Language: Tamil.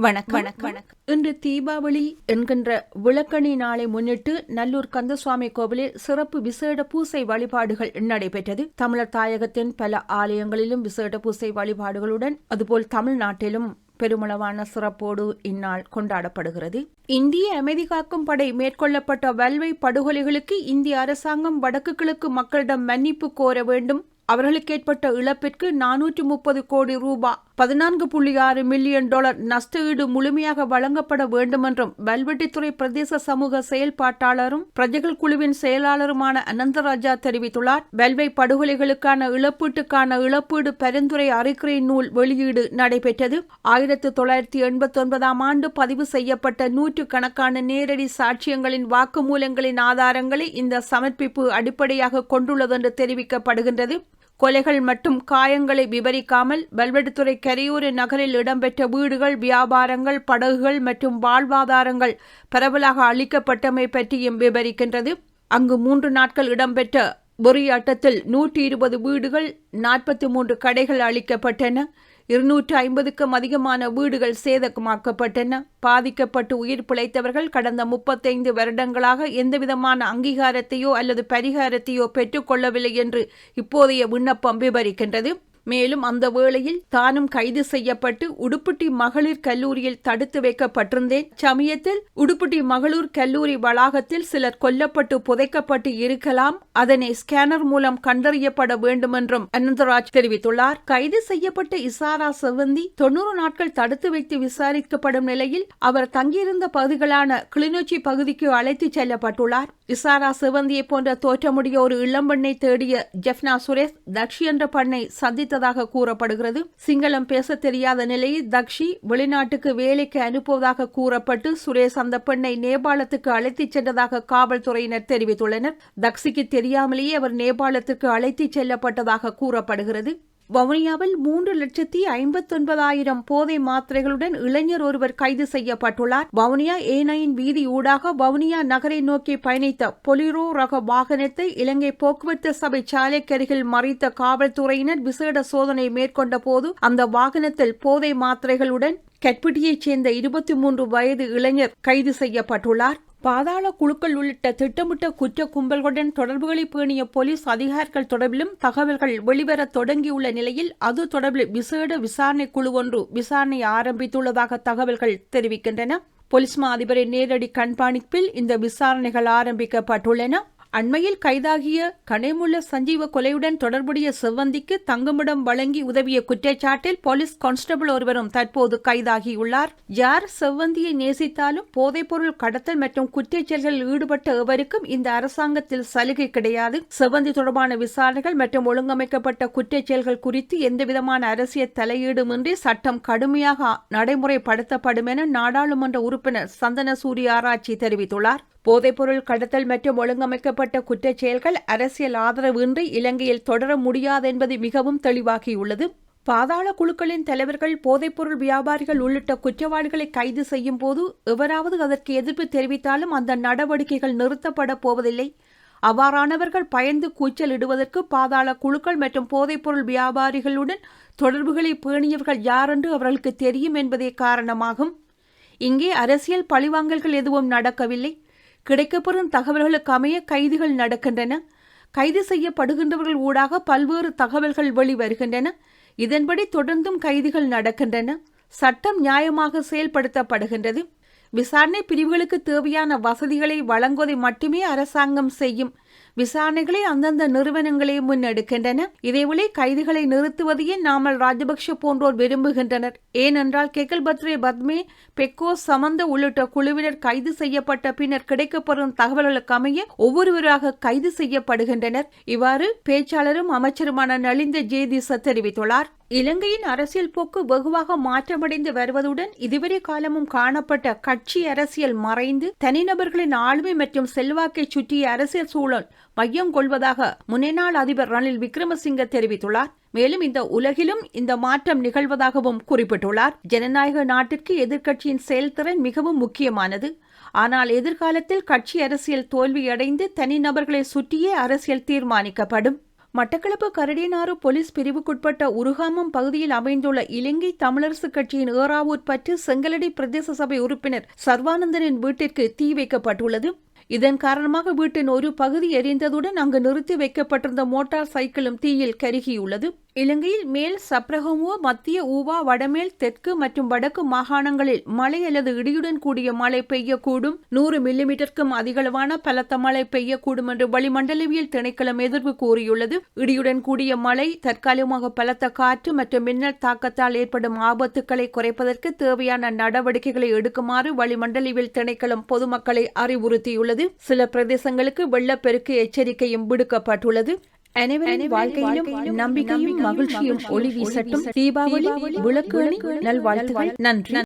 வணக்கம். வணக்கம். இன்று தீபாவளி என்கின்ற விளக்கணி நாளை முன்னிட்டு நல்லூர் கந்தசுவாமி கோவிலில் சிறப்பு விசேட பூசை வழிபாடுகள் நடைபெற்றது. தமிழர் தாயகத்தின் பல ஆலயங்களிலும் விசேட பூசை வழிபாடுகளுடன் அதுபோல் தமிழ்நாட்டிலும் பெருமளவான சிறப்போடு இந்நாள் கொண்டாடப்படுகிறது. இந்திய அமைதி காக்கும் படை மேற்கொள்ளப்பட்ட வல்வை படுகொலைகளுக்கு இந்திய அரசாங்கம் வடக்கு கிழக்கு மக்களிடம் மன்னிப்பு கோர வேண்டும். அவர்களுக்கு ஏற்பட்ட இழப்பிற்கு நானூற்று முப்பது கோடி ரூபாய் பதினான்கு புள்ளி ஆறு மில்லியன் டாலர் நஷ்ட ஈடு முழுமையாக வழங்கப்பட வேண்டுமென்றும் வல்வெட்டித்துறை பிரதேச சமூக செயல்பாட்டாளரும் பிரஜைகள் குழுவின் செயலாளருமான அனந்தராஜா தெரிவித்துள்ளார். வல்வை படுகொலைகளுக்கான இழப்பீட்டுக்கான இழப்பீடு பரிந்துரை அறிக்கை நூல் வெளியீடு நடைபெற்றது. ஆயிரத்து தொள்ளாயிரத்தி எண்பத்தி ஒன்பதாம் ஆண்டு பதிவு செய்யப்பட்ட நூற்று கணக்கான நேரடி சாட்சியங்களின் வாக்குமூலங்களின் ஆதாரங்களை இந்த சமர்ப்பிப்பு அடிப்படையாக கொண்டுள்ளது என்று தெரிவிக்கப்படுகின்றது. கொலைகள் மற்றும் காயங்களை விவரிக்காமல் பல்வெடுத்துறை கரையூர் நகரில் இடம்பெற்ற வீடுகள் வியாபாரங்கள் படகுகள் மற்றும் வாழ்வாதாரங்கள் பரவலாக அளிக்கப்பட்டமை பற்றியும் விவரிக்கின்றது. அங்கு மூன்று நாட்கள் இடம்பெற்ற பொறியாட்டத்தில் நூற்றி இருபது வீடுகள் நாற்பத்தி மூன்று கடைகள் அளிக்கப்பட்டன இருநூற்று ஐம்பதுக்கும் அதிகமான வீடுகள் சேதமாக்கப்பட்டன பாதிக்கப்பட்டு உயிர் பிழைத்தவர்கள் கடந்த முப்பத்தைந்து வருடங்களாக எந்தவிதமான அங்கீகாரத்தையோ அல்லது பரிகாரத்தையோ பெற்றுக்கொள்ளவில்லை என்று இப்போதைய விண்ணப்பம் விவரிக்கின்றது. மேலும் அந்த வேளையில் தானும் கைது செய்யப்பட்டு உடுப்பட்டி மகளிர் கல்லூரியில் தடுத்து வைக்கப்பட்டிருந்தேன். சமயத்தில் உடுப்பட்டி மகளிர் கல்லூரி வளாகத்தில் சிலர் கொல்லப்பட்டு புதைக்கப்பட்டு இருக்கலாம். அதனை ஸ்கேனர் மூலம் கண்டறியப்பட வேண்டும் என்றும் அனந்தராஜ் தெரிவித்துள்ளார். கைது செய்யப்பட்ட இசாரா செவந்தி தொன்னூறு நாட்கள் தடுத்து வைத்து விசாரிக்கப்படும் நிலையில் அவர் தங்கியிருந்த பகுதிகளான கிளிநொச்சி பகுதிக்கு அழைத்துச் செல்லப்பட்டுள்ளார். இசாரா செவந்தியை போன்ற தோற்றமுடைய ஒரு இளம்பெண்ணை தேடிய ஜெஃப்னா சுரேஷ் தக்ஷி என்ற பெண்ணை சந்தித்ததாக கூறப்படுகிறது. சிங்களம் பேச தெரியாத நிலையில் தக்ஷி வெளிநாட்டுக்கு வேலைக்கு அனுப்புவதாக கூறப்பட்டு சுரேஷ் அந்த பெண்ணை நேபாளத்துக்கு அழைத்துச் சென்றதாக காவல்துறையினர் தெரிவித்துள்ளனர். தக்ஷிக்கு தெரியாமலேயே அவர் நேபாளத்துக்கு அழைத்துச் செல்லப்பட்டதாக கூறப்படுகிறது. வவுனியாவில் மூன்று லட்சத்தி ஐம்பத்தொன்பதாயிரம் போதை மாத்திரைகளுடன் இளைஞர் ஒருவர் கைது செய்யப்பட்டுள்ளார். வவுனியா ஏனையின் வீதி ஊடாக வவுனியா நகரை நோக்கி பயணித்த பொலிரோ ரக வாகனத்தை இலங்கை போக்குவரத்து சபை சாலைக்கருகில் மறைத்த காவல்துறையினர் விசேட சோதனை மேற்கொண்ட போது அந்த வாகனத்தில் போதை மாத்திரைகளுடன் கட்பிட்டியைச் சேர்ந்த இருபத்தி மூன்று வயது இளைஞர் கைது செய்யப்பட்டுள்ளார். பாதாள குழுக்கள் உள்ளிட்ட திட்டமிட்ட குற்ற கும்பல்களுடன் தொடர்புகளை பேணிய போலீஸ் அதிகாரிகள் தொடர்பிலும் தகவல்கள் வெளிவர தொடங்கியுள்ள நிலையில் அது தொடர்பில் விசேட விசாரணை குழு ஒன்று விசாரணை ஆரம்பித்துள்ளதாக தகவல்கள் தெரிவிக்கின்றன. போலீஸ் மா அதிபரின் நேரடி கண்காணிப்பில் இந்த விசாரணைகள் ஆரம்பிக்கப்பட்டுள்ளன. அண்மையில் கைதாகிய கனேமுள்ள சஞ்சீவ கொலையுடன் தொடர்புடைய செவ்வந்திக்கு தங்குமிடம் வழங்கி உதவிய குற்றச்சாட்டில் போலீஸ் கான்ஸ்டபிள் ஒருவரும் தற்போது கைதாகியுள்ளார். யார் செவ்வந்தியை நேசித்தாலும் போதைப்பொருள் கடத்தல் மற்றும் குற்றச்செயல்களில் ஈடுபட்ட எவருக்கும் இந்த அரசாங்கத்தில் சலுகை கிடையாது. செவ்வந்தி தொடர்பான விசாரணைகள் மற்றும் ஒழுங்கமைக்கப்பட்ட குற்றச்செயல்கள் குறித்து எந்தவிதமான அரசியல் தலையீடுமின்றி சட்டம் கடுமையாக நடைமுறைப்படுத்தப்படும் என நாடாளுமன்ற உறுப்பினர் சந்தன சூரிய ஆராய்ச்சி தெரிவித்துள்ளார். போதைப்பொருள் கடத்தல் மற்றும் ஒழுங்கமைக்கப்பட்ட குற்றச் செயல்கள் அரசியல் ஆதரவின்றி இலங்கையில் தொடர முடியாது என்பது மிகவும் தெளிவாகியுள்ளது. பாதாள குழுக்களின் தலைவர்கள் போதைப்பொருள் வியாபாரிகள் உள்ளிட்ட குற்றவாளிகளை கைது செய்யும் போது எவராவது அதற்கு எதிர்ப்பு தெரிவித்தாலும் அந்த நடவடிக்கைகள் நிறுத்தப்பட போவதில்லை. அவ்வாறானவர்கள் பயந்து கூச்சலிடுவதற்கு பாதாள குழுக்கள் மற்றும் போதைப்பொருள் வியாபாரிகளுடன் தொடர்புகளை பேணியவர்கள் யாரென்று அவர்களுக்கு தெரியும் என்பதே காரணமாகும். இங்கே அரசியல் பழிவாங்கல்கள் எதுவும் நடக்கவில்லை. கிடைக்கப்பெறும் தகவல்களுக்கு அமைய கைதுகள் நடக்கின்றன. கைது செய்யப்படுகின்றவர்கள் ஊடாக பல்வேறு தகவல்கள் வெளிவருகின்றன. இதன்படி தொடர்ந்தும் கைதுகள் நடக்கின்றன. சட்டம் நியாயமாக செயல்படுத்தப்படுகின்றது. விசாரணை பிரிவுகளுக்கு தேவையான வசதிகளை வழங்குவதை மட்டுமே அரசாங்கம் செய்யும். விசாரணைகளை அந்தந்த நிறுவனங்களே முன்னெடுக்கின்றன. இதேவேளை கைதுகளை நிறுத்துவதையே நாமல் ராஜபக்ஷ போன்றோர் விரும்புகின்றனர். ஏனென்றால் கெகல் பத்ரே பத்மே பெக்கோ சமந்த உள்ளிட்ட குழுவினர் கைது செய்யப்பட்ட பின்னர் கிடைக்கப்பெறும் தகவல்களுக்கு அமைய ஒவ்வொருவராக கைது செய்யப்படுகின்றனர். இவ்வாறு பேச்சாளரும் அமைச்சருமான நலிந்த ஜேதிச தெரிவித்துள்ளார். இலங்கையின் அரசியல் போக்கு வெகுவாக மாற்றமடைந்து வருவதுடன் இதுவரை காலமும் காணப்பட்ட கட்சி அரசியல் மறைந்து தனிநபர்களின் ஆளுமை மற்றும் செல்வாக்கை சுற்றிய அரசியல் சூழல் மையம் கொள்வதாக முன்னாள் அதிபர் ரணில் விக்ரமசிங்க தெரிவித்துள்ளார். மேலும் இந்த உலகிலும் இந்த மாற்றம் நிகழ்வதாகவும் குறிப்பிட்டுள்ளார். ஜனநாயக நாட்டிற்கு எதிர்க்கட்சியின் செயல்திறன் மிகவும் முக்கியமானது. ஆனால் எதிர்காலத்தில் கட்சி அரசியல் தோல்வியடைந்து தனிநபர்களை சுற்றியே அரசியல் தீர்மானிக்கப்படும். மட்டக்களப்பு கரடியனாறு போலீஸ் பிரிவுக்குட்பட்ட உருகாமம் பகுதியில் அமைந்துள்ள இலங்கை தமிழரசுக் கட்சியின் ஏறாவூர் பற்று செங்கலடி பிரதேச சபை உறுப்பினர் சர்வானந்தனின் வீட்டிற்கு தீ வைக்கப்பட்டுள்ளது. இதன் காரணமாக வீட்டின் ஒரு பகுதி எரிந்ததுடன் அங்கு நிறுத்தி வைக்கப்பட்டிருந்த மோட்டார் சைக்கிளும் தீயில் கருகியுள்ளது. இலங்கையில் மேல் சப்ரகமுவ மத்திய ஊவா வடமேல் தெற்கு மற்றும் வடக்கு மாகாணங்களில் மழை அல்லது இடியுடன் கூடிய மழை பெய்யக்கூடும். நூறு மில்லிமீட்டருக்கும் அதிகளவான பலத்த மழை பெய்யக்கூடும் என்று வளிமண்டலவியல் திணைக்களம் எதிர்ப்பு கூறியுள்ளது. இடியுடன் கூடிய மழை தற்காலிகமாக பலத்த காற்று மற்றும் மின்னல் தாக்கத்தால் ஏற்படும் ஆபத்துக்களை குறைப்பதற்கு தேவையான நடவடிக்கைகளை எடுக்குமாறு வளிமண்டலவியல் திணைக்களம் பொதுமக்களை அறிவுறுத்தியுள்ளது. சில பிரதேசங்களுக்கு வெள்ளப்பெருக்கு எச்சரிக்கையும் விடுக்கப்பட்டுள்ளது. அனைவரின் வாழ்க்கையிலும் நம்பிக்கையும் மகிழ்ச்சியும் ஒளி வீசட்டும். தீபாவளி விளக்கு நல்வாழ்த்துகள். நன்றி.